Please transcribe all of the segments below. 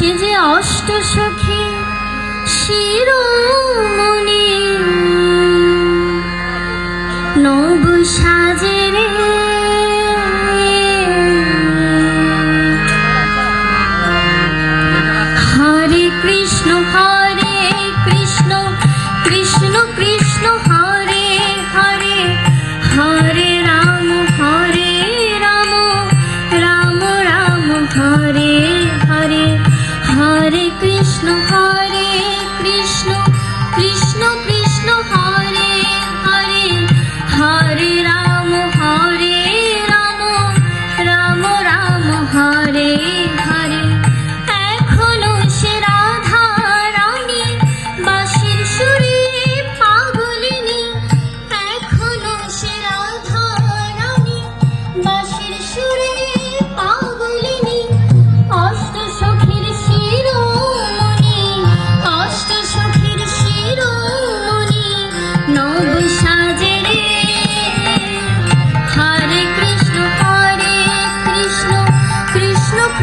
সে যে অষ্ট সখী শিরোমণি। নব সাজে রে হরে কৃষ্ণ হরে কৃষ্ণ কৃষ্ণ কৃষ্ণ, হরে হরে হরে রাম হরে রাম রাম রাম, হরে হরে কৃষ্ণ হরে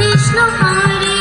Krishna Hare